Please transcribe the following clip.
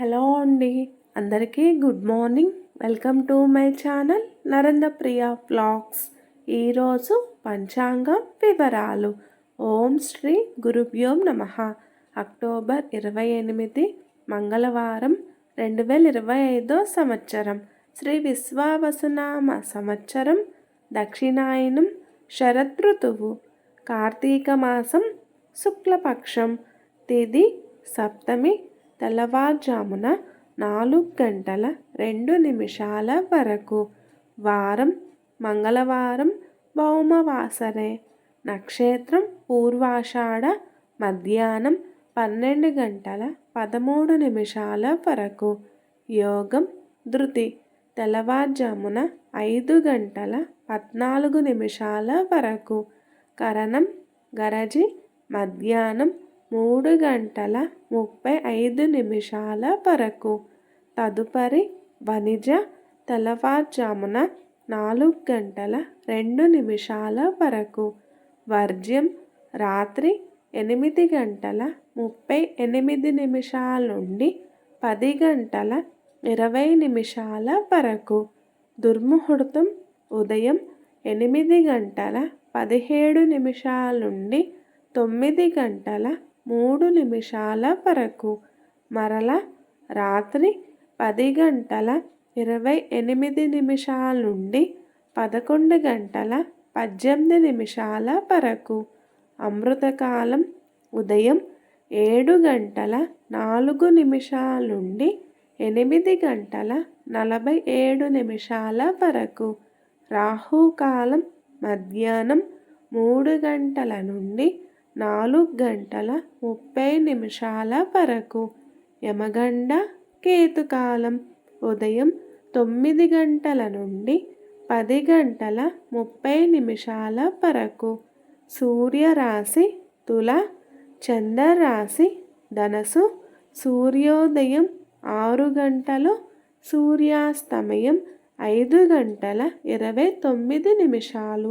Hello అండి. అందరికీ good morning. Welcome to my channel Narendra Priya blogs ఈరోజు పంచాంగం వివరాలు. ఓం శ్రీ గురుభ్యోం నమ. అక్టోబర్ ఇరవై ఎనిమిది మంగళవారం రెండు వేల ఇరవై ఐదో సంవత్సరం. శ్రీ విశ్వావసునామ సంవత్సరం దక్షిణాయనం శరదృతువు కార్తీక మాసం శుక్లపక్షం తేదీ సప్తమి తెల్లవారుజామున నాలుగు గంటల రెండు నిమిషాల వరకు వారం మంగళవారం భౌమవాసరే. నక్షత్రం పూర్వాషాఢ మధ్యాహ్నం పన్నెండు గంటల పదమూడు నిమిషాల వరకు. యోగం ధృతి. తెల్లవారుజామున ఐదు గంటల పద్నాలుగు నిమిషాల వరకు. కరణం గరజి. మధ్యాహ్నం మూడు గంటల ముప్పై ఐదు నిమిషాల వరకు. తదుపరి వణిజ తెల్లవారుజామున నాలుగు గంటల రెండు నిమిషాల వరకు. వర్జ్యం రాత్రి ఎనిమిది గంటల ముప్పై ఎనిమిది నిమిషాల నుండి పది గంటల ఇరవై నిమిషాల వరకు. దుర్ముహూర్తం ఉదయం ఎనిమిది గంటల పదిహేడు నిమిషాల నుండి తొమ్మిది గంటల మూడు నిమిషాల వరకు. మరల రాత్రి పది గంటల ఇరవై ఎనిమిది నిమిషాల నుండి పదకొండు గంటల పద్దెనిమిది నిమిషాల వరకు. అమృతకాలం ఉదయం ఏడు గంటల నాలుగు నిమిషాల నుండి ఎనిమిది గంటల నలభై ఏడు నిమిషాల వరకు. రాహుకాలం మధ్యాహ్నం మూడు గంటల నుండి నాలుగు గంటల ముప్పై నిమిషాల వరకు యమగండ కేతుకాలం ఉదయం తొమ్మిది గంటల నుండి పది గంటల ముప్పై నిమిషాల వరకు సూర్యరాశి తుల చంద్రరాశి ధనసు సూర్యోదయం ఆరు గంటలు సూర్యాస్తమయం ఐదు గంటల ఇరవై తొమ్మిది నిమిషాలు.